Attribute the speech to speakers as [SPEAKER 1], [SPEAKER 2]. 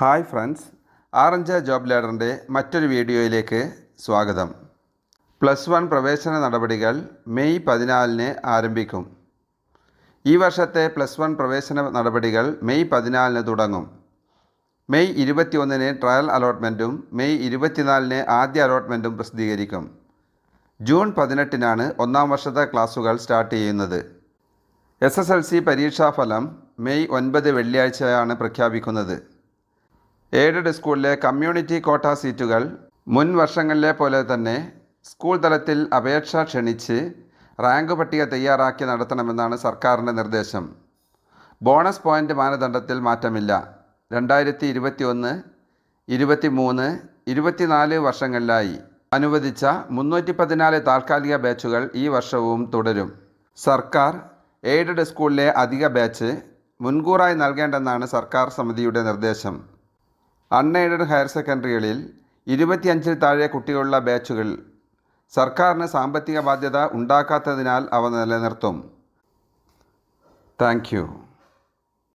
[SPEAKER 1] Hi friends ആറഞ്ച job ലേഡറിന്റെ മറ്റൊരു വീഡിയോയിലേക്ക് സ്വാഗതം. പ്ലസ് വൺ പ്രവേശന നടപടികൾ മെയ് പതിനാലിന് ആരംഭിക്കും. ഈ വർഷത്തെ പ്ലസ് വൺ പ്രവേശന നടപടികൾ മെയ് പതിനാലിന് തുടങ്ങും. മെയ് ഇരുപത്തിയൊന്നിന് ട്രയൽ അലോട്ട്മെന്റും മെയ് ഇരുപത്തിനാലിന് ആദ്യ അലോട്ട്മെന്റും പ്രസിദ്ധീകരിക്കും. ജൂൺ പതിനെട്ടിനാണ് ഒന്നാം വർഷത്തെ ക്ലാസുകൾ സ്റ്റാർട്ട് ചെയ്യുന്നത്. എസ് എസ് എൽ സി പരീക്ഷാഫലം മെയ് ഒൻപത് വെള്ളിയാഴ്ചയാണ് പ്രഖ്യാപിക്കുന്നത്. എയ്ഡഡ് സ്കൂളിലെ കമ്മ്യൂണിറ്റി കോട്ട സീറ്റുകൾ മുൻ വർഷങ്ങളിലെ പോലെ തന്നെ സ്കൂൾ തലത്തിൽ അപേക്ഷ ക്ഷണിച്ച് റാങ്ക് പട്ടിക തയ്യാറാക്കി നടത്തണമെന്നാണ് സർക്കാരിന്റെ നിർദ്ദേശം. ബോണസ് പോയിന്റ് മാനദണ്ഡത്തിൽ മാറ്റമില്ല. രണ്ടായിരത്തി ഇരുപത്തി ഒന്ന് ഇരുപത്തി മൂന്ന് ഇരുപത്തിനാല് വർഷങ്ങളിലായി. അനുവദിച്ച മുന്നൂറ്റി പതിനാല് താൽക്കാലിക ബാച്ചുകൾ ഈ വർഷവും തുടരും. സർക്കാർ എയ്ഡഡ് സ്കൂളിലെ അധിക ബാച്ച് മുൻകൂറായി നൽകേണ്ടെന്നാണ് സർക്കാർ സമിതിയുടെ നിർദ്ദേശം. അൺഎയ്ഡഡ് ഹയർ സെക്കൻഡറികളിൽ ഇരുപത്തിയഞ്ചിൽ താഴെ കുട്ടികളുള്ള ബാച്ചുകൾ സർക്കാരിന് സാമ്പത്തിക ബാധ്യത ഉണ്ടാക്കാത്തതിനാൽ അവ നിലനിർത്തും. താങ്ക്